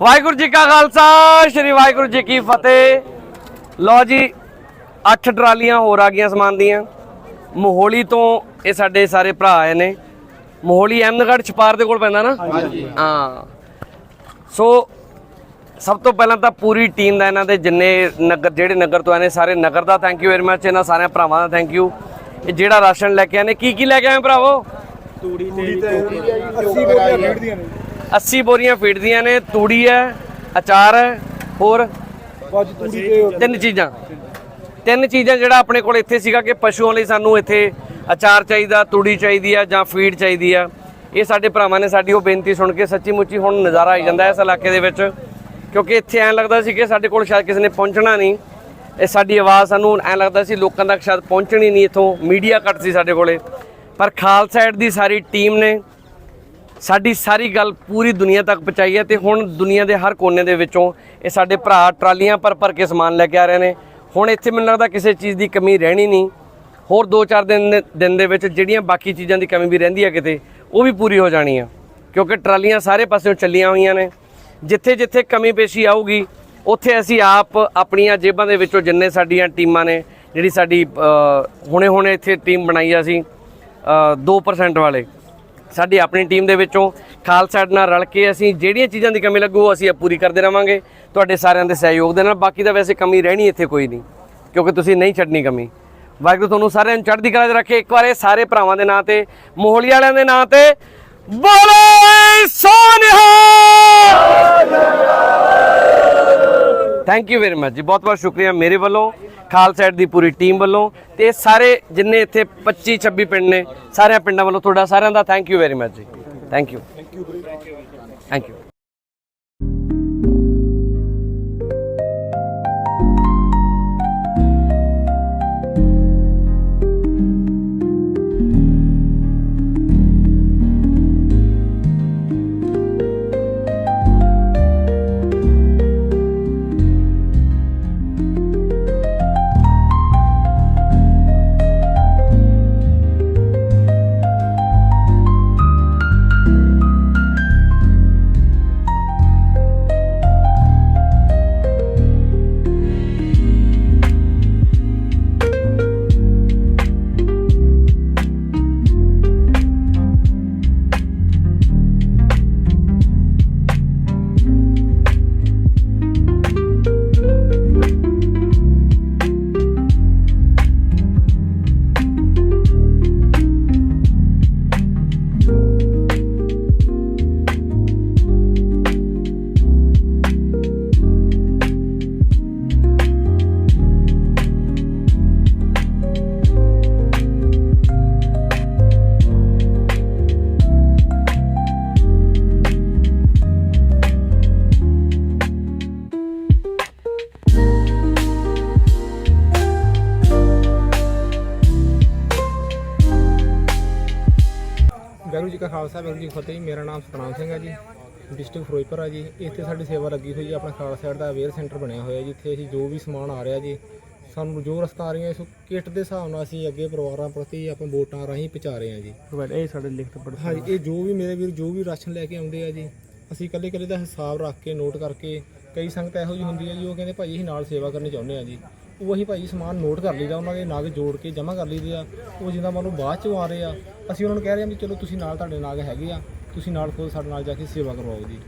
ਵਾਹਿਗੁਰੂ ਜੀ ਕਾ ਖਾਲਸਾ ਸ੍ਰੀ ਵਾਹਿਗੁਰੂ ਜੀ ਕੀ ਫਤਿਹ। ਲਓ ਜੀ ਅੱਠ ਟਰਾਲੀਆਂ ਹੋਰ ਆ ਗਈਆਂ ਸਮਾਨ ਦੀਆਂ। ਮੋਹੋਲੀ ਤੋਂ ਇਹ ਸਾਡੇ ਸਾਰੇ ਭਰਾ ਆਏ ਨੇ। ਮੋਹੋਲੀ ਅਹਿਮਦਗੜ੍ਹ ਛਪਾਰ ਦੇ ਕੋਲ ਪੈਂਦਾ ਨਾ? ਹਾਂ। ਸੋ ਸਭ ਤੋਂ ਪਹਿਲਾਂ ਤਾਂ ਪੂਰੀ ਟੀਮ ਦਾ ਇਹਨਾਂ ਦੇ ਜਿੰਨੇ ਨਗਰ ਜਿਹੜੇ ਨਗਰ ਤੋਂ ਆਏ ਨੇ ਸਾਰੇ ਨਗਰ ਦਾ ਥੈਂਕ ਯੂ ਵੈਰੀ ਮੱਚ ਇਹਨਾਂ ਸਾਰਿਆਂ ਭਰਾਵਾਂ ਦਾ ਥੈਂਕ ਯੂ ਇਹ ਜਿਹੜਾ ਰਾਸ਼ਨ ਲੈ ਕੇ ਆਏ ਨੇ ਕੀ ਕੀ ਲੈ ਕੇ ਆਏ ਭਰਾਵੋ? 80 ਬੋਰੀਆਂ ਫੀਡ ਦੀਆਂ ਨੇ ਤੂੜੀ ਹੈ ਅਚਾਰ ਹੈ ਹੋਰ ਤਿੰਨ ਚੀਜ਼ਾਂ। ਤਿੰਨ ਚੀਜ਼ਾਂ ਜਿਹੜਾ ਆਪਣੇ ਕੋਲ ਇੱਥੇ ਸੀਗਾ ਕਿ ਪਸ਼ੂਆਂ ਲਈ ਸਾਨੂੰ ਇੱਥੇ ਅਚਾਰ ਚਾਹੀਦਾ ਤੂੜੀ ਚਾਹੀਦੀ ਆ ਜਾਂ ਫੀਡ ਚਾਹੀਦੀ ਆ। ਇਹ ਸਾਡੇ ਭਰਾਵਾਂ ਨੇ ਸਾਡੀ ਉਹ ਬੇਨਤੀ ਸੁਣ ਕੇ ਸੱਚੀ ਮੁੱਚੀ ਹੁਣ ਨਜ਼ਾਰਾ ਆਈ ਜਾਂਦਾ ਇਸ ਇਲਾਕੇ ਦੇ ਵਿੱਚ ਕਿਉਂਕਿ ਇੱਥੇ ਐਂ ਲੱਗਦਾ ਸੀ ਕਿ ਸਾਡੇ ਕੋਲ ਸ਼ਾਇਦ ਕਿਸੇ ਨੇ ਪਹੁੰਚਣਾ ਨਹੀਂ। ਇਹ ਸਾਡੀ ਆਵਾਜ਼ ਸਾਨੂੰ ਐਂ ਲੱਗਦਾ ਸੀ ਲੋਕਾਂ ਤੱਕ ਸ਼ਾਇਦ ਪਹੁੰਚਣੀ ਨਹੀਂ ਇੱਥੋਂ ਮੀਡੀਆ ਘੱਟ ਸੀ ਸਾਡੇ ਕੋਲੇ। ਪਰ ਖਾਲਸਾ ਏਡ ਦੀ ਸਾਰੀ ਟੀਮ ਨੇ ਸਾਡੀ ਸਾਰੀ ਗੱਲ ਪੂਰੀ ਦੁਨੀਆ ਤੱਕ ਪਹੁੰਚਾਈ ਹੈ ਤੇ ਹੁਣ ਦੁਨੀਆ ਦੇ ਹਰ ਕੋਨੇ ਦੇ ਵਿੱਚੋਂ ਇਹ ਸਾਡੇ ਭਰਾ ਟਰਾਲੀਆਂ ਪਰ ਭਰ ਕੇ ਸਮਾਨ ਲੈ ਕੇ ਆ ਰਹੇ ਨੇ। ਹੁਣ ਇੱਥੇ ਮੈਨੂੰ ਲੱਗਦਾ ਕਿਸੇ ਚੀਜ਼ ਦੀ ਕਮੀ ਰਹਿਣੀ ਨਹੀਂ। ਹੋਰ 2-4 ਦਿਨ ਦਿਨ ਦੇ ਵਿੱਚ ਜਿਹੜੀਆਂ ਬਾਕੀ ਚੀਜ਼ਾਂ ਦੀ ਕਮੀ ਵੀ ਰਹਿੰਦੀ ਹੈ ਕਿਤੇ ਉਹ ਵੀ ਪੂਰੀ ਹੋ ਜਾਣੀ ਆ। ਕਿਉਂਕਿ ਟਰਾਲੀਆਂ ਸਾਰੇ ਪਾਸਿਓਂ ਚੱਲੀਆਂ ਹੋਈਆਂ ਨੇ। ਜਿੱਥੇ ਜਿੱਥੇ ਕਮੀ ਪੇਸ਼ੀ ਆਊਗੀ ਉੱਥੇ ਅਸੀਂ ਆਪ ਆਪਣੀਆਂ ਜੇਬਾਂ ਦੇ ਵਿੱਚੋਂ ਜਿੰਨੇ ਸਾਡੀਆਂ ਟੀਮਾਂ ਨੇ ਜਿਹੜੀ ਸਾਡੀ ਹੁਣੇ ਹੁਣੇ ਇੱਥੇ ਟੀਮ ਬਣਾਈ ਆ ਅਸੀਂ ਅ, 2% ਵਾਲੇ। ਸਾਡੀ ਆਪਣੀ ਟੀਮ ਦੇ ਵਿੱਚੋਂ ਖਾਲਸਾ ਨਾਲ ਰਲ ਕੇ ਅਸੀਂ ਜਿਹੜੀਆਂ ਚੀਜ਼ਾਂ ਦੀ ਕਮੀ ਲੱਗੂ ਉਹ ਅਸੀਂ ਪੂਰੀ ਕਰਦੇ ਰਵਾਂਗੇ। ਤੁਹਾਡੇ ਸਾਰਿਆਂ ਦੇ ਸਹਿਯੋਗ ਦੇ ਨਾਲ। ਬਾਕੀ ਤਾਂ ਵੈਸੇ ਕਮੀ ਰਹਿਣੀ ਇੱਥੇ ਕੋਈ ਨਹੀਂ, ਕਿਉਂਕਿ ਤੁਸੀਂ ਨਹੀਂ ਛੱਡਣੀ ਕਮੀ। ਵਾਹਿਗੁਰੂ ਤੁਹਾਨੂੰ ਸਾਰਿਆਂ ਨੂੰ ਚੜ੍ਹਦੀ ਕਲਾ 'ਚ ਰੱਖੇ। ਇੱਕ ਵਾਰ ਇਹ ਸਾਰੇ ਭਰਾਵਾਂ ਦੇ ਨਾਂ ਤੇ, ਮੋਹਲੀ ਵਾਲਿਆਂ ਦੇ ਨਾਂ ਤੇ ਬੋਲੋ ਸੋਨਿਹਾ thank you very much ji, ਬਹੁਤ ਬਹੁਤ ਸ਼ੁਕਰੀਆ ਮੇਰੇ ਵੱਲੋਂ ਖਾਲਸਾਈਡ ਦੀ ਪੂਰੀ ਟੀਮ ਵੱਲੋਂ ਤੇ ਸਾਰੇ ਜਿੰਨੇ ਇੱਥੇ 25 26 ਪਿੰਡ ਨੇ, ਸਾਰਿਆਂ ਪਿੰਡਾਂ ਵੱਲੋਂ ਤੁਹਾਡਾ ਸਾਰਿਆਂ ਦਾ thank you very much ji. Thank you thank you Waheguru ji ਕਾ ਖਾਲਸਾ ਵਾਹਿਗੁਰੂ ਜੀ ਕੀ ਫਤਿਹ ਜੀ। ਮੇਰਾ ਨਾਮ ਸਤਨਾਮ ਸਿੰਘ ਹੈ ਜੀ। ਡਿਸਟ੍ਰਿਕਟ ਫਿਰੋਜ਼ਪੁਰ ਹੈ ਜੀ। ਇੱਥੇ ਸਾਡੀ ਸੇਵਾ ਲੱਗੀ ਹੋਈ ਹੈ ਆਪਣਾ ਖਾਲਸਾ ਸਾਈਡ ਦਾ ਅਵੇਅਰ ਸੈਂਟਰ ਬਣਿਆ ਹੋਇਆ ਜੀ। ਇੱਥੇ ਅਸੀਂ ਜੋ ਵੀ ਸਮਾਨ ਆ ਰਿਹਾ ਜੀ ਸਾਨੂੰ ਜੋ ਰਸਤਾ ਆ ਰਹੀਆਂ ਇਸ ਕਿੱਟ ਦੇ ਹਿਸਾਬ ਨਾਲ ਅਸੀਂ ਅੱਗੇ ਪਰਿਵਾਰਾਂ ਪ੍ਰਤੀ ਆਪਾਂ ਵੋਟਾਂ ਰਾਹੀਂ ਪਹੁੰਚਾ ਰਹੇ ਹਾਂ ਜੀ। ਇਹ ਸਾਡੇ ਲਿਖਤ ਪੜ੍ਹ ਹਾਂਜੀ ਇਹ ਜੋ ਵੀ ਮੇਰੇ ਵੀਰ ਜੋ ਵੀ ਰਾਸ਼ਨ ਲੈ ਕੇ ਆਉਂਦੇ ਆ ਜੀ ਅਸੀਂ ਇਕੱਲੇ ਇਕੱਲੇ ਦਾ ਹਿਸਾਬ ਰੱਖ ਕੇ ਨੋਟ ਕਰਕੇ ਕਈ ਸੰਗਤ ਇਹੋ ਜਿਹੀ ਹੁੰਦੀ ਹੈ ਜੀ ਉਹ ਕਹਿੰਦੇ ਭਾਈ ਅਸੀਂ ਨਾਲ ਸੇਵਾ ਕਰਨੀ ਚਾਹੁੰਦੇ ਆ ਜੀ। ਉਹ ਅਸੀਂ ਭਾਈ ਸਮਾਨ ਨੋਟ ਕਰ ਲਈਦਾ ਉਹਨਾਂ ਦੇ ਨਾਗ ਜੋੜ ਕੇ ਜਮ੍ਹਾਂ ਕਰ ਲਈਦੇ ਆ। ਉਹ ਜਿੰਦਾ ਮੰਨ ਲਓ ਬਾਅਦ ਚੋਂ ਆ ਰਹੇ ਆ। ਅਸੀਂ ਉਹਨਾਂ ਨੂੰ ਕਹਿ ਰਹੇ ਹਾਂ ਵੀ ਚਲੋ ਤੁਸੀਂ ਨਾਲ ਤੁਹਾਡੇ ਨਾਗ ਹੈਗੇ ਆ ਤੁਸੀਂ ਨਾਲ ਖੁਦ ਸਾਡੇ ਨਾਲ ਜਾ ਕੇ ਸੇਵਾ ਕਰਵਾਓ ਜੀ।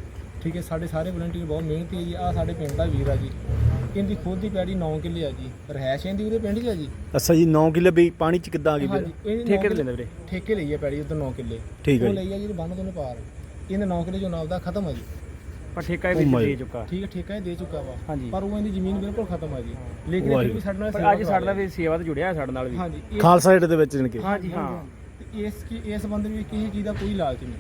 ਠੀਕ ਹੈ ਸਾਡੇ ਸਾਰੇ ਵਲੰਟੀਅਰ ਬਹੁਤ ਮਿਹਨਤੀ ਆ ਜੀ ਆ ਸਾਡੇ ਪਿੰਡ ਦਾ ਵੀਰ ਆ ਜੀ। ਇਹਦੀ ਖੁਦ ਦੀ ਪੈੜੀ 9 ਕਿੱਲੇ ਆ ਜੀ। ਰਹਿਸ਼ ਇਹਦੀ ਉਹਦੇ ਪਿੰਡ 'ਚ ਆ ਜੀ। ਅੱਛਾ ਜੀ 9 ਕਿੱਲੇ ਵੀ ਪਾਣੀ 'ਚ ਕਿੱਦਾਂ ਆ ਗਈ ਠੇਕੇ ਤੇ ਲੈਂਦੇ ਵੀਰੇ? ਠੇਕੇ ਲਈ ਆ ਪੈੜੀ ਉਧਰ 9 ਕਿੱਲੇ। ਠੀਕ ਹੈ ਉਹ ਲਈ ਆ ਜੀ ਬੰਨ ਤੋਂ ਪਾਰ। ਇਹਨੇ 9 ਕਿੱਲੇ ਜੋ ਨਾਪ ਦਾ ਖਤਮ ਆ ਜੀ। ਪਰ ਠੇਕਾ ਇਹ ਵਿੱਚ ਦੇ ਚੁੱਕਾ। ਠੀਕ ਹੈ ਠੇਕਾ ਇਹ ਦੇ ਚੁੱਕਾ ਵਾ। ਹਾਂਜੀ। ਪਰ ਉਹ ਇਹਦੀ ਜ਼ਮੀਨ ਬਿਲਕੁਲ ਖਤਮ ਆ ਜੀ। ਲੇਕਿਨ ਇਹ ਫਿਰ ਵੀ ਸਾਡੇ ਨਾਲ ਪਰ ਅੱਜ ਸਾਡਾ ਰਿਹਾ। ਵੀ ਸੇਵਾ ਤੇ ਜੁੜਿਆ ਹੈ ਸਾਡੇ ਨਾਲ ਵੀ। ਹਾਂਜੀ ਇਹ- ਖਾਲਸਾ ਏਡ ਦੇ ਵਿੱਚ ਜਣ ਕੇ? ਹਾਂਜੀ ਹਾਂ। ਤੇ ਇਸ ਕੀ ਇਸ ਬੰਦੇ ਨੂੰ ਕਿਸੇ ਚੀਜ਼ ਦਾ ਕੋਈ ਲਾਲਚ ਨਹੀਂ।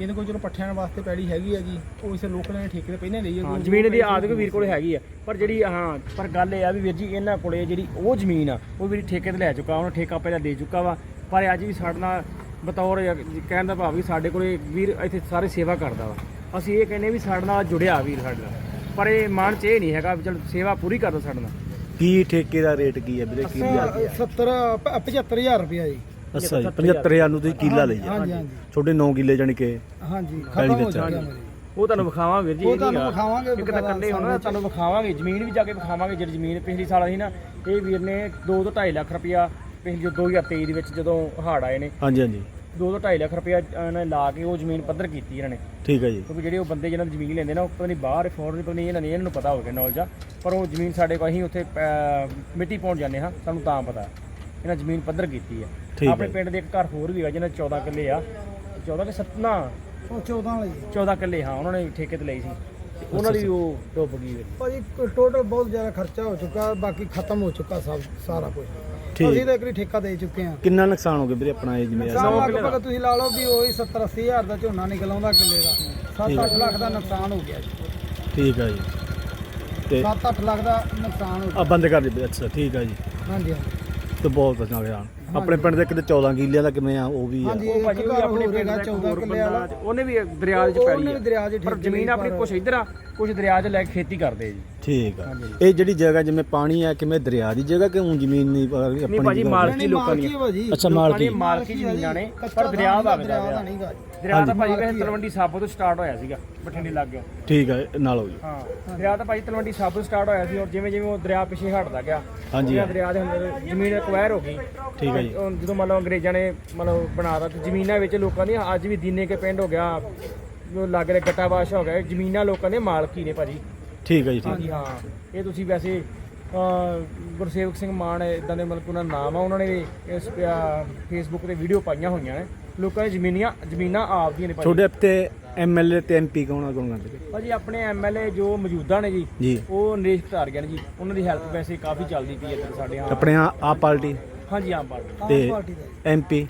ਇਹਦੇ ਕੋਲ ਚਲੋ ਪੱਠਿਆਂ ਵਾਸਤੇ ਪੈੜੀ ਹੈਗੀ ਆ ਜੀ ਉਹ ਇਸੇ ਲੋਕਾਂ ਨੇ ਠੇਕੇ ਤੇ ਪਹਿਲਾਂ ਲਈ ਹਾਂ ਕੋਈ- ਜ਼ਮੀਨ ਦੀ ਆਦਿਕ ਵੀਰ ਕੋਲ ਹੈਗੀ ਆ। ਪਰ ਜਿਹੜੀ ਹਾਂ ਪਰ ਗੱਲ ਇਹ ਆ ਵੀ ਵੀਰ ਜੀ ਇਹਨਾਂ ਕੋਲੇ ਜਿਹੜੀ ਉਹ ਜ਼ਮੀਨ ਆ ਉਹ ਵੀਰ ਠੇਕੇ ਤੇ ਲੈ ਚੁੱਕਾ ਉਹਨੂੰ ਠੇਕਾ ਪਹਿਲਾਂ ਦੇ ਚੁੱਕਾ ਵਾ। ਪਰ ਅੱਜ ਵੀ ਸਾਡੇ ਨਾਲ ਬਤੌਰ ਕਹਿਣ ਦਾ ਭਾਵ ਵੀ ਸਾਡੇ ਕੋਲੇ ਵੀਰ ਇੱਥੇ ਸਾਰੇ ਸੇਵਾ ਕਰਦਾ ਵਾ। ਅਸੀਂ ਇਹ ਕਹਿੰਦੇ ਵੀ ਸਾਡੇ ਨਾਲ ਜੁੜਿਆ ਵੀਰ ਸਾਡੇ ਨਾਲ। ਪਰ ਇਹ ਮਨ ਚ ਇਹ ਨਹੀਂ ਹੈਗਾ ਵੀ ਚਲ ਸੇਵਾ ਪੂਰੀ ਕਰਦਾ ਸਾਡੇ ਨਾਲ। ਕੀ ਠੇਕੇ ਦਾ ਰੇਟ ਕੀ ਹੈ ਵੀਰੇ ਕੀ ਲਿਆ 70 75000 ਰੁਪਇਆ ਜੀ। ਅੱਛਾ ਜੀ 75000 ਨੂੰ ਤੁਸੀਂ ਕਿੱਲਾ ਲਈ ਹਾਂਜੀ ਹਾਂਜੀ। ਛੋਟੇ 9 ਕਿੱਲੇ ਜਾਨੀ ਕਿ ਹਾਂਜੀ ਖਤਮ ਹੋ। ਮੇਰੇ। ਉਹ ਤੁਹਾਨੂੰ ਵਿਖਾਵਾਂਗੇ ਵੀਰ ਜੀ ਉਹ ਇਹ ਤੁਹਾਨੂੰ। ਵਿਖਾਵਾਂਗੇ ਇੱਕ ਤਾਂ ਇਕੱਲੇ ਹੋਣਾ ਤੁਹਾਨੂੰ ਵਿਖਾਵਾਂਗੇ ਜ਼ਮੀਨ ਵੀ ਜਾ ਕੇ ਵਿਖਾਵਾਂਗੇ ਜਿਹੜੀ ਜ਼ਮੀਨ ਪਿਛਲੀ ਸਾਲ ਸੀ ਨਾ ਇਹ ਵੀਰ ਨੇ 2 ਤੋਂ 2.5 ਲੱਖ ਰੁਪਇਆ ਪਿਛਲੀ 2023 ਦੇ ਵਿੱਚ ਜਦੋਂ ਹੜ੍ਹ ਆਏ ਨੇ। ਹਾਂਜੀ ਹਾਂਜੀ। 2 ਤੋਂ 2.5 ਲੱਖ ਰੁਪਇਆ ਇਹਨਾਂ ਨੇ ਲਾ ਕੇ ਉਹ ਜ਼ਮੀਨ ਪੱਧਰ ਕੀਤੀ ਇਹਨਾਂ ਨੇ। ਠੀਕ ਹੈ ਜੀ। ਕਿਉਂਕਿ ਜਿਹੜੇ ਉਹ ਬੰਦੇ ਜਿਹਨਾਂ ਦੀ ਜ਼ਮੀਨ ਲੈਂਦੇ ਨਾ ਉਹ ਪਤਾ ਨਹੀਂ ਬਾਹਰ ਫੋਰਨ ਪਤਾ ਨਹੀਂ ਇਹਨਾਂ ਨੇ ਇਹਨਾਂ ਨੂੰ ਪਤਾ ਹੋਵੇ ਨੌਲੇਜ ਆ। ਪਰ ਉਹ ਜ਼ਮੀਨ ਸਾਡੇ ਕੋਲ ਅਸੀਂ ਉੱਥੇ ਅਹ, ਮਿੱਟੀ ਪਾਉਣ ਜਾਂਦੇ ਹਾਂ ਸਾਨੂੰ ਤਾਂ ਪਤਾ। ਇਹਨਾਂ ਜ਼ਮੀਨ ਪੱਧਰ ਕੀਤੀ ਹੈ ਹੈ ਆਪਣੇ ਪਿੰਡ ਦੇ ਇੱਕ ਘਰ ਹੋਰ ਵੀ ਹੈਗਾ ਜਿਹਨਾਂ 'ਚ 14 ਕਿੱਲੇ ਆ। 14 ਕਿ 7 ਨਾ ਉਹ 14 ਵਾਲੀ। 14 ਕਿੱਲੇ ਹਾਂ ਉਹਨਾਂ ਨੇ ਠੇਕੇ ਤੇ ਲਈ ਸੀ। ਤੇ ਉਹਨਾਂ ਦੀ ਉਹ ਡੁੱਬ ਗਈ। ਭਾਜੀ ਟੋਟਲ ਬਹੁਤ ਜ਼ਿਆਦਾ ਖਰਚਾ ਹੋ ਚੁੱਕਾ ਬਾਕੀ ਖਤਮ ਹੋ ਚੁੱਕਾ ਸਭ ਸਾਰਾ ਕੁਝ। ਅਸੀਂ ਤਾਂ ਇੱਕ ਵਾਰੀ ਠੇਕਾ ਦੇ ਚੁੱਕੇ ਹਾਂ। ਕਿੰਨਾ ਨੁਕਸਾਨ ਹੋ ਗਿਆ ਵੀਰੇ ਆਪਣਾ ਇਹ ਜਿਵੇਂ ਨੁਕਸਾਨ ਲਗਭਗ ਤੁਸੀਂ ਲਾ ਲਓ ਵੀ ਉਹੀ 70 80 ਹਜ਼ਾਰ ਦਾ ਝੋਨਾ ਨਿਕਲ ਆਉਂਦਾ ਕਿੱਲੇ ਦਾ। 7-8 ਲੱਖ ਦਾ ਨੁਕਸਾਨ ਹੋ ਗਿਆ ਜੀ। ਠੀਕ ਹੈ ਜੀ। ਤੇ 7-8 ਲੱਖ ਦਾ ਨੁਕਸਾਨ ਹੋ ਗਿਆ। ਆ ਬੰਦ ਕਰ ਦੇ ਅੱਛਾ ਠੀਕ ਹੈ ਜੀ। ਹਾਂਜੀ ਤੇ ਬਹੁਤ ਗਿਆ ਆਪਣੇ ਪਿੰਡ ਦੇ ਕਿਤੇ 14 ਕਿੱਲਿਆਂ ਦਾ ਕਿਵੇਂ ਆ ਉਹ ਵੀ ਆ। ਹਾਂਜੀ ਉਹ ਇੱਕ ਭਾਜੀ ਉਹ ਵੀ ਘਰ ਆਪਣੇ ਹੋਰ ਪਿੰਡ ਹੈਗਾ ਦਾ 14 ਹੋਰ ਕਿੱਲੇ ਵਾਲਾ। ਬੰਦਾ ਉਹਨੇ ਵੀ ਦਰਿਆ 'ਚ ਪੈਲੀ ਉਹਨੇ ਵੀ ਦਰਿਆ 'ਚ ਪਰ ਠੇਕੇ ਜ਼ਮੀਨ ਆਪਣੀ ਕੁਛ ਇੱਧਰ ਆ ਕੁਛ ਦਰਿਆ 'ਚ ਲੈ ਕੇ ਖੇਤੀ ਕਰਦੇ ਆ ਜੀ। ਠੀਕ ਆ। ਇਹ ਜਿਹੜੀ ਜਗ੍ਹਾ ਜਿਵੇਂ ਪਾਣੀ ਆ ਕਿਵੇਂ ਦਰਿਆ ਦੀ ਜਗ੍ਹਾ ਕਿ ਜ਼ਮੀਨ ਨਹੀਂ ਅਹ ਨਹੀਂ ਭਾਜੀ? ਮਾਲਕੀ ਲੋਕਾਂ ਦੀ ਭਾਜੀ। ਅੱਛਾ ਲੋਕਾਂ ਮਾਲਕੀ ਦੀ ਮਾਲਕੀ ਜ਼ਮੀਨਾਂ ਨੇ ਪਰ ਦਰਿਆ ਵਗਦਾ ਦਾ ਨਹੀਂਗਾ। ਦਰਿਆ ਤਾਂ ਭਾਜੀ ਵੈਸੇ ਤਲਵੰਡੀ ਸਾਬੋ ਤੋਂ ਸਟਾਰਟ ਹੋਇਆ ਸੀਗਾ ਬਠਿੰਡੇ ਲੱਗ। ਗਿਆ ਠੀਕ ਹੈ ਨਾਲ ਹੋ ਜੀ ਹਾਂ ਦਰਿਆ ਤਾਂ ਭਾਜੀ ਤਲਵੰਡੀ ਸਾਬੋ ਤੋਂ ਸਟਾਰਟ ਹੋਇਆ ਸੀ ਔਰ ਜਿਵੇਂ ਜਿਵੇਂ ਉਹ ਦਰਿਆ ਪਿੱਛੇ ਹਟਦਾ ਗਿਆ ਹਾਂਜੀ। ਦਰਿਆ ਦੇ ਅੰਦਰ ਜ਼ਮੀਨ ਐਕਵਾਇਰ ਹੋ ਗਈ। ਠੀਕ ਹੈ ਜੀ। ਜਦੋਂ ਮੰਨ ਲਓ ਅੰਗਰੇਜ਼ਾਂ ਨੇ ਮਤਲਬ ਬਣਾਤਾ ਤੇ ਜ਼ਮੀਨਾਂ ਵਿੱਚ ਲੋਕਾਂ ਦੀ ਅੱਜ ਵੀ ਦੀਨੇ ਕੇ ਪਿੰਡ ਹੋ ਗਿਆ ਜੋ ਲੱਗ ਰਿਹਾ ਗੱਟਾਬਾਸ਼ ਹੋ ਗਿਆ ਜ਼ਮੀਨਾਂ ਲੋਕਾਂ ਦੇ ਮਾਲਕੀ ਨੇ ਭਾਜੀ। ਠੀਕ ਹੈ ਜੀ ਠੀਕ ਹਾਂ। ਇਹ ਤੁਸੀਂ ਵੈਸੇ ਗੁਰਸੇਵਕ ਸਿੰਘ ਮਾਨ ਇਦਾਂ ਦੇ ਮਤਲਬ ਉਹਨਾਂ ਨਾਮ ਆ ਉਹਨਾਂ ਨੇ ਇਸ ਫੇਸਬੁੱਕ ਤੇ ਵੀਡੀਓ ਪਾਈਆਂ ਹੋਈਆਂ ਨੇ। ਲੋਕਾਂ ਦੀ ਜ਼ਮੀਨੀਆਂ ਜ਼ਮੀਨਾਂ ਆਪਦੀਆਂ ਨੇ ਭਾਜੀ। ਤੁਹਾਡੇ ਐਮਐਲਏ ਤੇ ਐਮਪੀ ਕੌਣ ਆ ਕੌਣ ਕਰਦੇ? ਭਾਜੀ ਆਪਣੇ ਐਮਐਲਏ ਜੋ ਮੌਜੂਦਾ ਨੇ ਜੀ ਜੀ। ਉਹ ਨਰੇਸ਼ ਧਾਰੀਆ ਨੇ ਜੀ। ਉਹਨਾਂ ਦੀ ਹੈਲਪ ਵੈਸੇ ਕਾਫੀ ਚੱਲਦੀ ਪਈ ਹੈ ਇੱਧਰ ਸਾਡੇ ਹਾਂ ਆਪਣੇ ਆ ਆਪ ਪਾਰਟੀ? ਹਾਂਜੀ ਆਮ ਪਾਰਟੀ। ਤੇ ਐਮਪੀ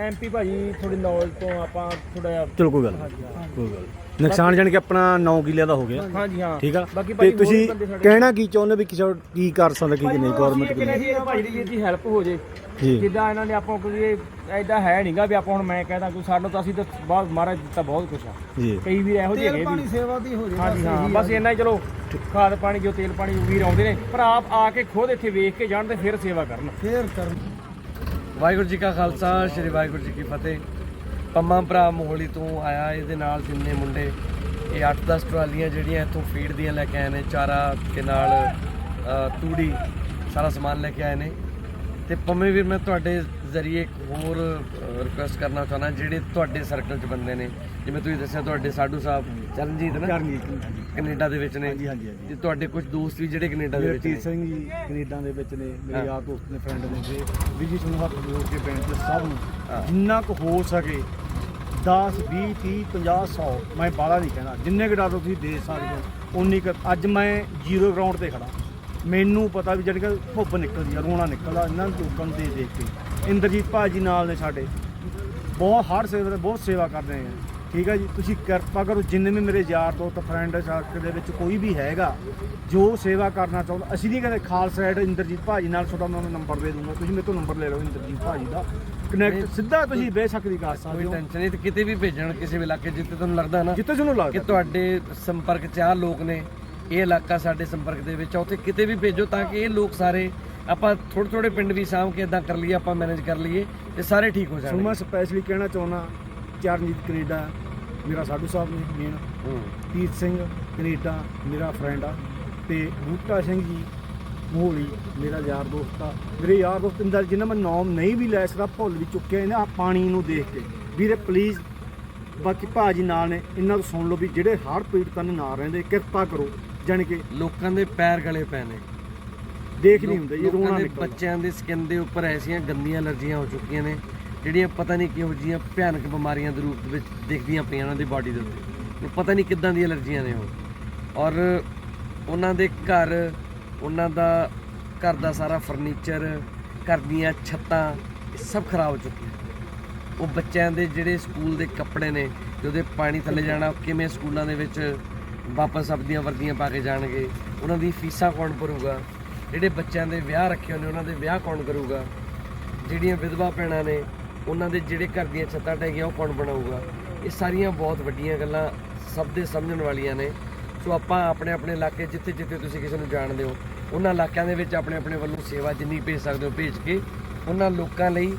ਐਮਪੀ ਭਾਜੀ ਥੋੜੀ ਨੌਲੇਜ ਤੋਂ ਆਪਾਂ ਥੋੜਾ ਜਿਹਾ ਚਲੋ ਕੋਈ ਗੱਲ ਨਹੀਂ, ਕੋਈ ਗੱਲ ਨਹੀਂ। ਨੁਕਸਾਨ ਜਾਣੀ ਕਿ ਆਪਣਾ 9 ਕਿੱਲਿਆਂ ਦਾ ਹੋ ਗਿਆ। ਹਾਂਜੀ ਹਾਂ। ਠੀਕ ਆ? ਬਾਕੀ ਤੇ ਭਾਜੀ ਤੁਸੀਂ ਕਹਿਣਾ ਕੀ ਚਾਹੁੰਦੇ ਵੀ ਕਿਸੇ ਕੀ ਕਰ ਸਕਦਾ ਕੀ ਨਹੀਂ? ਗਵਰਨਮੈਂਟ ਕੋਲ ਜੀ ਭਾਜੀ ਦੀ ਦੀ ਹੈਲਪ ਹੋ ਜੇ ਜੀ। ਜਿੱਦਾਂ ਇਹਨਾਂ ਨੇ ਆਪਾਂ ਕੋਈ ਐਦਾਂ ਹੈ ਨਹੀਂਗਾ ਵੀ ਆਪਾਂ ਹੁਣ ਮੈਂ ਕਹਿੰਦਾ ਕੋਈ ਸਾਨੂੰ ਤਾਂ ਅਸੀਂ ਤਾਂ ਬਹੁਤ ਮਹਾਰਾਜ ਦਿੱਤਾ ਬਹੁਤ ਕੁਝ ਆ। ਜੀ। ਕਈ ਵੀਰ ਇਹੋ ਜਿਹੇ ਤੇਲ ਹੈਗੇ ਪਾਣੀ ਵੀ ਸੇਵਾ ਦੀ ਹੋ ਜੇ ਹਾਂਜੀ ਹਾਂ ਬਸ ਇੰਨਾ ਹੀ ਚਲੋ ਖਾਦ ਪਾਣੀ ਜੋ ਤੇਲ ਪਾਣੀ ਵੀਰ ਆਉਂਦੇ ਨੇ ਪਰ ਆਪ ਆ ਕੇ ਖੁਦ ਇੱਥੇ ਵੇਖ ਕੇ ਜਾਣ ਤੇ ਫਿਰ ਸੇਵਾ ਕਰਨ। ਫੇਰ ਕਰਨ। ਵਾਹਿਗੁਰੂ ਜੀ ਕਾ ਖਾਲਸਾ ਸ੍ਰੀ ਵਾਹਿਗੁਰੂ ਜੀ ਕੀ ਫਤਿਹ। ਪੰਮਾ ਭਰਾ ਮੋਹਲੀ ਤੋਂ ਆਇਆ ਇਹਦੇ ਨਾਲ ਜਿੰਨੇ ਮੁੰਡੇ। ਇਹ 8-10 ਟਰਾਲੀਆਂ ਜਿਹੜੀਆਂ ਇੱਥੋਂ ਫੀਡ ਦੀਆਂ ਲੈ ਕੇ ਆਏ ਨੇ ਚਾਰਾ ਤੇ ਨਾਲ ਅ, ਤੂੜੀ ਸਾਰਾ ਸਮਾਨ ਲੈ ਕੇ ਆਏ ਨੇ। ਤੇ ਪੰਮੇ ਵੀਰ ਮੈਂ ਤੁਹਾਡੇ ਜ਼ਰੀਏ ਇੱਕ ਹੋਰ ਰਿਕੁਐਸਟ ਕਰਨਾ ਚਾਹੁੰਦਾ ਜਿਹੜੇ ਤੁਹਾਡੇ ਸਰਕਲ 'ਚ ਬੰਦੇ ਨੇ। ਜਿਵੇਂ ਤੁਸੀਂ ਦੱਸਿਆ ਤੁਹਾਡੇ ਸਾਡੂ ਸਾਹਿਬ ਚਰਨਜੀਤ ਨਾ? ਕੈਨੇਡਾ ਦੇ ਵਿੱਚ ਨੇ। ਹਾਂਜੀ, ਹਾਂਜੀ। ਤੇ ਤੁਹਾਡੇ ਕੁਝ ਦੋਸਤ ਵੀ ਜਿਹੜੇ ਕੈਨੇਡਾ ਦੇ ਵਿੱਚ ਨੇ? ਸਿੰਘ ਜੀ ਕੈਨੇਡਾ ਦੇ ਵਿੱਚ ਨੇ। ਮੇਰੇ ਯਾਰ ਦੋਸਤ ਨੇ ਫਰੈਂਡ ਨੇ ਜੀ ਵੀ ਜੀ ਤੁਹਾਨੂੰ ਹੱਥ ਜੋੜ ਕੇ ਦੇ ਸਭ ਨੂੰ। ਜਿੰਨਾ ਕੁ ਹੋ ਸਕੇ 10 20 30 50 100 ਮੈਂ ਬਾਹਲਾ ਨਹੀਂ ਕਹਿਣਾ ਜਿੰਨੇ ਕੁ ਡਾਲਰ ਤੁਸੀਂ ਦੇ ਸਕਦੇ ਹੋ ਉਨੀ ਕੁ ਅੱਜ ਮੈਂ ਜ਼ੀਰੋ ਗਰਾਊਂਡ ਤੇ ਖੜਾ ਮੈਨੂੰ ਪਤਾ ਵੀ ਜਿਹੜੀ ਕਿ ਭੁੱਬ ਨਿਕਲਦੀ ਆ ਰੋਣਾ ਨਿਕਲਦਾ ਇਹਨਾਂ ਨੂੰ ਲੋਕਾਂ ਨੂੰ ਦੇਖ ਦੇਖ ਕੇ। ਇੰਦਰਜੀਤ ਭਾਜੀ ਨਾਲ ਨੇ ਸਾਡੇ। ਬਹੁਤ ਹਰ ਸੇਵਾ ਦੇ ਬਹੁਤ ਸੇਵਾ ਕਰਦੇ ਆ। ਠੀਕ ਹੈ ਜੀ ਤੁਸੀਂ ਕਿਰਪਾ ਕਰੋ ਜਿੰਨੇ ਵੀ ਮੇਰੇ ਯਾਰ ਦੋਸਤ ਫਰੈਂਡ ਸਰਕਲ ਦੇ ਵਿੱਚ ਕੋਈ ਵੀ ਹੈਗਾ ਜੋ ਸੇਵਾ ਕਰਨਾ ਚਾਹੁੰਦਾ ਅਸੀਂ ਨਹੀਂ ਕਹਿੰਦੇ ਖਾਲਸਾ ਐਡ ਇੰਦਰਜੀਤ ਭਾਜੀ ਨਾਲ ਤੁਹਾਡਾ ਮੈਂ ਨੰਬਰ ਦੇ ਦੂੰਗਾ ਤੁਸੀਂ ਮੇਰੇ ਤੋਂ ਨੰਬਰ ਲੈ ਲਓ ਇੰਦਰਜੀਤ ਭਾਜੀ ਦਾ। ਕਨੈਕਟ ਸਿੱਧਾ ਤੁਸੀਂ ਬੇਸ਼ੱਕ ਦੀ ਕਰ ਸਕਦੇ ਹੋ। ਟੈਨਸ਼ਨ ਨਹੀਂ ਤੇ ਕਿਤੇ ਵੀ ਭੇਜਣ ਕਿਸੇ ਵੀ ਇਲਾਕੇ ਜਿੱਥੇ ਤੁਹਾਨੂੰ ਲੱਗਦਾ ਨਾ ਜਿੱਥੇ ਤੁਹਾਨੂੰ ਕਿ ਲੱਗਦਾ ਤੁਹਾਡੇ ਸੰਪਰਕ 'ਚ ਆ ਲੋਕ ਨੇ ਇਹ ਇਲਾਕਾ ਸਾਡੇ ਸੰਪਰਕ ਦੇ ਵਿੱਚ ਆ ਉੱਥੇ ਕਿਤੇ ਵੀ ਭੇਜੋ ਤਾਂ ਕਿ ਇਹ ਲੋਕ ਸਾਰੇ ਆਪਾਂ ਥੋੜੇ ਥੋੜੇ ਪਿੰਡ ਵੀ ਸਾਂਭ ਕੇ ਇਦਾਂ ਕਰ ਲਈਏ ਆਪਾਂ ਮੈਨੇਜ ਕਰ ਲਈਏ ਤੇ ਸਾਰੇ ਠੀਕ ਹੋ ਸੋ ਜਾਣਗੇ। ਮੈਂ ਸਪੈਸ਼ਲੀ ਕਹਿਣਾ ਚਾਹੁੰਦਾ ਚਰਨਜੀਤ ਕੈਨੇਡਾ ਮੇਰਾ ਸਾਡੂ ਸਾਹਿਬ ਨੇ ਮੇਨ ਹੂੰ। ਪੀਤ ਸਿੰਘ ਕੈਨੇਡਾ ਮੇਰਾ ਫਰੈਂਡ ਆ ਤੇ ਬੂਟਾ ਸਿੰਘ ਜੀ ਮੋਹਲੀ ਮੇਰਾ ਯਾਰ ਦੋਸਤ ਆ। ਮੇਰੇ ਯਾਰ ਦੋਸਤ ਇੰਦਰ ਜਿਨ੍ਹਾਂ ਮੈਂ ਨਾਮ ਨਹੀਂ ਵੀ ਲੈ ਸਕਦਾ ਭੁੱਲ ਵੀ ਚੁੱਕਿਆ ਇਹਨਾਂ ਆਹ ਪਾਣੀ ਨੂੰ ਦੇਖ ਕੇ। ਵੀਰੇ ਪਲੀਜ਼ ਬਾਕੀ ਭਾਜੀ ਨਾਲ ਨੇ ਇਹਨਾਂ ਤੋਂ ਸੁਣ ਲਓ ਵੀ ਜਿਹੜੇ ਹੜ੍ਹ ਪੀੜਤਾਂ ਨੇ ਨਾਲ ਰਹਿੰਦੇ ਕਿਰਪਾ ਕਰੋ। ਜਾਣੀ ਕਿ ਲੋਕਾਂ ਦੇ ਪੈਰ ਗਲੇ ਪੈ ਨੇ। ਦੇਖ ਨਹੀਂ ਹੁੰਦਾ ਇਹ ਲੋਕਾਂ ਰੋਣਾ ਦੇ ਨਿਕਲਦਾ। ਬੱਚਿਆਂ ਦੇ ਸਕਿਨ ਦੇ ਉੱਪਰ ਐਸੀਆਂ ਗੰਦੀਆਂ ਅਲਰਜੀਆਂ ਹੋ ਚੁੱਕੀਆਂ ਨੇ ਜਿਹੜੀਆਂ ਪਤਾ ਨਹੀਂ ਕਿਹੋ ਜਿਹੀਆਂ ਭਿਆਨਕ ਬਿਮਾਰੀਆਂ ਦੇ ਰੂਪ ਵਿੱਚ ਦਿਖਦੀਆਂ ਪਈਆਂ ਉਹਨਾਂ ਦੀ ਬਾਡੀ ਦੇ ਉੱਤੇ। ਉਹ ਪਤਾ ਨਹੀਂ ਕਿੱਦਾਂ ਦੀਆਂ ਅਲਰਜੀਆਂ ਨੇ ਉਹ। ਔਰ ਉਹਨਾਂ ਦੇ ਘਰ ਉਹਨਾਂ ਦਾ ਘਰ ਦਾ ਸਾਰਾ ਫਰਨੀਚਰ ਘਰ ਦੀਆਂ ਛੱਤਾਂ ਇਹ ਸਭ ਖਰਾਬ ਹੋ ਚੁੱਕੀਆਂ ਉਹ ਬੱਚਿਆਂ ਦੇ ਜਿਹੜੇ ਸਕੂਲ ਦੇ ਕੱਪੜੇ ਨੇ ਤੇ ਉਹਦੇ ਪਾਣੀ ਥੱਲੇ ਜਾਣਾ ਕਿਵੇਂ ਸਕੂਲਾਂ ਦੇ ਵਿੱਚ ਵਾਪਸ ਆਪਦੀਆਂ ਵਰਦੀਆਂ ਪਾ ਕੇ ਜਾਣਗੇ। ਉਹਨਾਂ ਦੀ ਫੀਸਾਂ ਕੌਣ ਭਰੂਗਾ? ਜਿਹੜੇ ਬੱਚਿਆਂ ਦੇ ਵਿਆਹ ਰੱਖੇ ਹੋਏ ਨੇ, ਉਹਨਾਂ ਦੇ ਵਿਆਹ ਕੌਣ ਕਰੂਗਾ? ਜਿਹੜੀਆਂ ਵਿਧਵਾ ਭੈਣਾਂ ਨੇ, ਉਹਨਾਂ ਦੇ ਜਿਹੜੇ ਘਰ ਦੀਆਂ ਛੱਤਾਂ ਢਹਿ ਗਈਆਂ ਉਹ ਕੌਣ ਬਣਾਊਗਾ? ਇਹ ਸਾਰੀਆਂ ਬਹੁਤ ਵੱਡੀਆਂ ਗੱਲਾਂ ਸਭ ਦੇ ਸਮਝਣ ਵਾਲੀਆਂ ਨੇ। ਸੋ ਆਪਾਂ ਆਪਣੇ ਆਪਣੇ ਇਲਾਕੇ, ਜਿੱਥੇ ਜਿੱਥੇ ਤੁਸੀਂ ਕਿਸੇ ਨੂੰ ਜਾਣਦੇ ਹੋ, ਉਹਨਾਂ ਇਲਾਕਿਆਂ ਦੇ ਵਿੱਚ ਆਪਣੇ ਆਪਣੇ ਵੱਲੋਂ ਸੇਵਾ ਜਿੰਨੀ ਭੇਜ ਸਕਦੇ ਹੋ, ਭੇਜ ਕੇ ਉਹਨਾਂ ਲੋਕਾਂ ਲਈ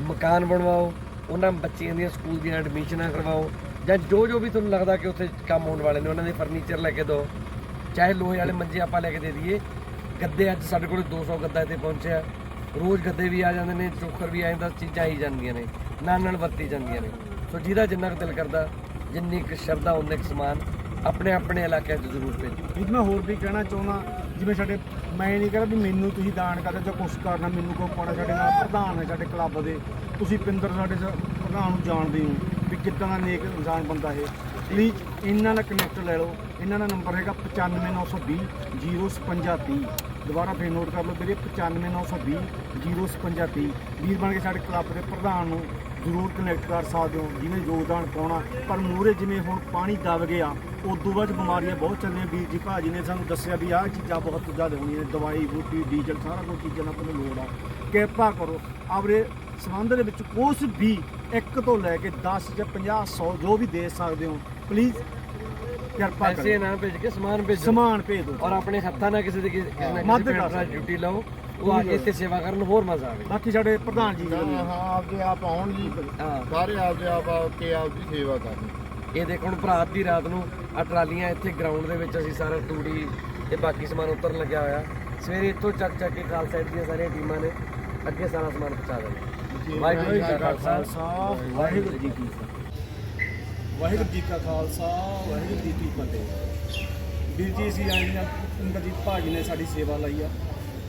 ਮਕਾਨ ਬਣਵਾਓ, ਉਹਨਾਂ ਬੱਚਿਆਂ ਦੀਆਂ ਸਕੂਲ ਦੀਆਂ ਐਡਮਿਸ਼ਨਾਂ ਕਰਵਾਓ ਜਾਂ ਜੋ ਜੋ ਵੀ ਤੁਹਾਨੂੰ ਲੱਗਦਾ ਕਿ ਉੱਥੇ ਕੰਮ ਹੋਣ ਵਾਲੇ ਨੇ, ਉਹਨਾਂ ਦੇ ਫਰਨੀਚਰ ਲੈ ਕੇ ਦਿਓ। ਚਾਹੇ ਲੋਹੇ ਵਾਲੇ ਮੰਜੇ ਆਪਾਂ ਲੈ ਕੇ ਦੇ ਦਈਏ। ਗੱਦੇ ਅੱਜ ਸਾਡੇ ਕੋਲ 200 ਗੱਦਾ ਇੱਥੇ ਪਹੁੰਚਿਆ। ਰੋਜ਼ ਗੱਦੇ ਵੀ ਆ ਜਾਂਦੇ ਨੇ, ਚੋਖਰ ਵੀ ਆ ਜਾਂਦਾ, ਚੀਜ਼ਾਂ ਆਈ ਜਾਂਦੀਆਂ ਨੇ। ਨਾਲ ਨਾਲ ਵਰਤੀ ਜਾਂਦੀਆਂ ਨੇ। ਸੋ ਜਿਹਦਾ ਜਿੰਨਾ ਕੁ ਦਿਲ ਕਰਦਾ, ਜਿੰਨੀ ਕੁ ਸ਼ਰਧਾ ਉਨੇ ਕੁ ਸਮਾਨ ਆਪਣੇ ਆਪਣੇ ਇਲਾਕਿਆਂ 'ਚ ਜ਼ਰੂਰ ਭੇਜੋ। ਇਹ ਮੈਂ ਹੋਰ ਵੀ ਕਹਿਣਾ ਚਾਹੁੰਦਾ, ਜਿਵੇਂ ਸਾਡੇ, ਮੈਂ ਨਹੀਂ ਕਹਿੰਦਾ ਵੀ ਮੈਨੂੰ ਤੁਸੀਂ ਦਾਨ ਕਰਦੇ ਜਾਂ ਕੁਛ ਕਰਨਾ, ਮੈਨੂੰ ਕੋਈ ਪਾਉਣਾ ਸਾਡੇ ਨਾਲ ਪ੍ਰਧਾਨ ਹੈ ਸਾਡੇ ਕਲੱਬ ਦੇ। ਤੁਸੀਂ ਪਿੰਦਰ ਸਾਡੇ ਸ- ਪ੍ਰਧਾਨ ਨੂੰ ਜਾਣਦੇ ਹੋ। ਵੀ ਕਿੱਦਾਂ ਦਾ ਨੇਕ ਇਨਸਾਨ ਬੰਦਾ ਇਹ ਪਲੀਜ਼ ਇਹਨਾਂ ਨਾਲ ਕਨੈਕਟ ਲੈ ਲਓ। ਇਹਨਾਂ ਦਾ ਨੰਬਰ ਹੈਗਾ 95920 05630 ਦੁਬਾਰਾ ਫੇਰ ਨੋਟ ਕਰ ਲਓ ਵੀਰੇ 95920 05630 ਵੀਰ ਬਣ ਕੇ ਸਾਡੇ ਕਲੱਬ ਦੇ ਪ੍ਰਧਾਨ ਨੂੰ ਜ਼ਰੂਰ ਕਨੈਕਟ ਕਰ ਸਕਦੇ ਹੋ ਜਿਹਨੇ ਯੋਗਦਾਨ ਪਾਉਣਾ। ਪਰ ਮੂਹਰੇ ਜਿਵੇਂ ਹੁਣ ਪਾਣੀ ਦਬ ਗਿਆ, ਉਦੋਂ ਬਾਅਦ ਬਿਮਾਰੀਆਂ ਬਹੁਤ ਚੱਲੀਆਂ ਵੀਰ ਜੀ ਭਾਜੀ ਨੇ ਸਾਨੂੰ ਦੱਸਿਆ ਵੀ ਆਹ ਚੀਜ਼ਾਂ ਬਹੁਤ ਜ਼ਿਆਦਾ ਹੋਣੀਆਂ ਦਵਾਈ, ਬੂਟੀ, ਡੀਜ਼ਲ, ਸਾਰਾ ਕੁਝ ਚੀਜ਼ਾਂ ਨਾਲ ਤੁਹਾਨੂੰ ਲੋੜ ਆ। ਕਿਰਪਾ ਕਰੋ ਆਪਰੇ ਸੰਬੰਧ ਦੇ ਵਿੱਚ ਕੁਛ ਵੀ ਇੱਕ ਤੋਂ ਲੈ ਕੇ 10 ਜਾਂ 50 100 ਜੋ ਵੀ ਦੇ ਸਕਦੇ ਹੋ ਪਲੀਜ਼ ਕਿਰਪਾ ਪੈਸੇ ਕਰੋ। ਨਾ ਭੇਜ ਕੇ ਸਮਾਨ ਭੇਜੋ। ਸਮਾਨ ਭੇਜ ਦਿਓ। ਔਰ ਆਪਣੇ ਹੱਥਾਂ ਨਾਲ ਕਿਸੇ ਦੇ ਕਿਸੇ ਕਿਸੇ ਨਾ ਮਦਦ ਕਿਸੇ ਕਰ ਭੈਣ ਭਰਾ ਸਕਦੇ। ਡਿਊਟੀ ਲਓ ਉਹ ਆ ਕੇ ਇੱਥੇ ਸੇਵਾ ਕਰਨ ਹੋਰ ਮਜ਼ਾ ਆਵੇ। ਬਾਕੀ ਸਾਡੇ ਪ੍ਰਧਾਨ ਜੀ ਹਾਂ ਹਾਂ ਆਪਦੇ ਆਪ ਆਉਣ ਜੀ ਹਾਂ। ਸਾਰੇ ਆਪਦੇ ਆਪ ਆ ਕੇ ਆਪਦੀ ਸੇਵਾ ਕਰਨ। ਇਹ ਦੇਖੋ ਹੁਣ ਭਰਾ ਦੀ ਰਾਤ ਨੂੰ ਆ ਟਰਾਲੀਆਂ ਇੱਥੇ ਗਰਾਊਂਡ ਦੇ ਵਿੱਚ ਅਸੀਂ ਸਾਰਾ ਤੂੜੀ ਤੇ ਬਾਕੀ ਸਮਾਨ ਉਤਰਨ ਲੱਗਿਆ ਹੋਇਆ। ਸਵੇਰੇ ਇੱਥੋਂ ਚੱਕ ਚੱਕ ਕੇ ਖਾਲਸਾ ਏਡ ਦੀਆਂ ਸਾਰੀਆਂ ਟੀਮਾਂ ਨੇ ਅੱਗੇ ਸਾਰਾ ਸਮਾਨ ਪਹੁੰਚਾ ਦੇਣਾ। ਵਾਹਿਗੁਰੂ ਜੀ ਕਾ ਖਾਲਸਾ ਵਾਹਿਗੁਰੂ ਜੀ ਕੀ ਫਤਿਹ। ਵਾਹਿਗੁਰੂ ਜੀ ਕਾ ਖਾਲਸਾ ਵਾਹਿਗੁਰੂ ਜੀ ਕੀ ਫਤਿਹ। ਵੀਰ ਜੀ ਅਸੀਂ ਆਏ ਹਾਂ। ਇੰਦਰਜੀਤ ਭਾਜੀ ਨੇ ਸਾਡੀ ਸੇਵਾ ਲਈ ਆ।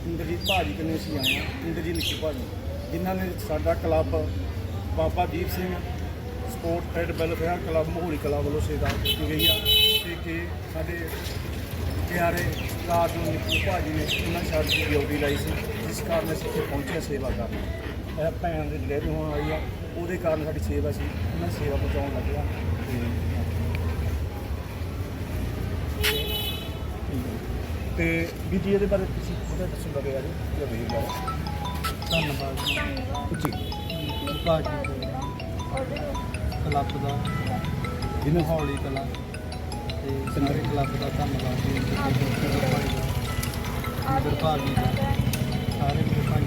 ਇੰਦਰਜੀਤ ਭਾਜੀ ਕਨੇ ਅਸੀਂ ਆਏ ਹਾਂ। ਇੰਦਰਜੀਤ ਨਿੱਕੀ ਭਾਜੀ ਜਿਨ੍ਹਾਂ ਨੇ ਸਾਡਾ club Baba Deep Singh sport and welfare club Mahuri club ਵੱਲੋਂ ਸੇਵਾ ਕੀਤੀ ਗਈ ਆ। ਤੇ ਕਿ ਸਾਡੇ ਪਿਆਰੇ ਰਾਜ ਨੂੰ ਨਿੱਕੂ ਭਾਜੀ ਨੇ ਉਹਨਾਂ ਸਾਡੀ ਡਿਊਟੀ ਲਾਈ ਸੀ ਜਿਸ ਕਾਰਨ ਅਸੀਂ ਇੱਥੇ ਪਹੁੰਚੇ ਹਾਂ ਸੇਵਾ ਕਰਨ। ਇਹ ਭੈਣ ਦੇ ਡਿਲੀਵਰੀ ਹੋਣ ਵਾਲੀ ਆ ਉਹਦੇ ਕਾਰਨ ਸਾਡੀ ਸੇਵਾ ਸੀ ਉਹਨਾਂ ਸੇਵਾ ਪਹੁੰਚਾਉਣ ਲੱਗਿਆ ਤੇ ਤੇ ਵੀ ਜੀ ਇਹਦੇ ਬਾਰੇ ਤੁਸੀਂ ਉਹਦਾ ਦੱਸਣ ਲੱਗੇ ਆ ਜੀ ਜਾਂ ਵੇਖ ਲਓ ਧੰਨਵਾਦ ਜੀ। ਜੀ। ਭਾਜੀ ਕਲੱਬ ਦਾ। ਜਿਹਨੇ ਹੌਲੀ ਕਲਾ। ਤੇ ਸਾਰੇ ਕਲੱਬ ਦਾ ਧੰਨਵਾਦ ਜੀ। ਅੰਦਰ ਭਾਜੀ ਦਾ। ਸਾਰੇ ਮੇਰੇ ਧੰਨਵਾਦ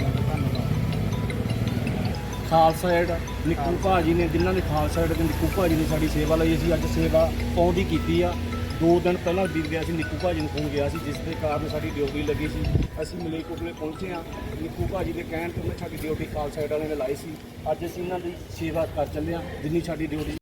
ਖਾਲਸਾ ਐਡ ਨਿੱਕੂ ਭਾਜੀ ਨੇ ਜਿਨ੍ਹਾਂ ਨੇ ਖਾਲਸਾ ਐਡ ਦੇ ਨਿੱਕੂ ਭਾਜੀ ਨੇ ਸਾਡੀ ਸੇਵਾ ਲਈ ਅਸੀਂ ਅੱਜ ਸੇਵਾ ਪੌਂਦੀ ਕੀਤੀ ਆ। ਦੋ ਦਿਨ ਪਹਿਲਾਂ ਬੀਤ ਗਿਆ ਸੀ ਨਿੱਕੂ ਭਾਜੀ ਨੂੰ ਫੋਨ ਗਿਆ ਸੀ ਜਿਸ ਦੇ ਕਾਰਨ ਸਾਡੀ ਡਿਊਟੀ ਲੱਗੀ ਸੀ। ਅਸੀਂ ਮਲੇਕੋਟਲੇ ਪਹੁੰਚੇ ਆ ਨਿੱਕੂ ਭਾਜੀ ਦੇ ਕਹਿਣ ਤੇ ਸਾਡੀ ਡਿਊਟੀ ਖਾਲਸਾ ਐਡ ਵਾਲਿਆਂ ਨੇ ਲਾਈ ਸੀ। ਅੱਜ ਅਸੀਂ ਇਹਨਾਂ ਦੀ ਸੇਵਾ ਕਰ ਚੱਲੇ ਆ ਜਿੰਨੀ ਸਾਡੀ ਡਿਊਟੀ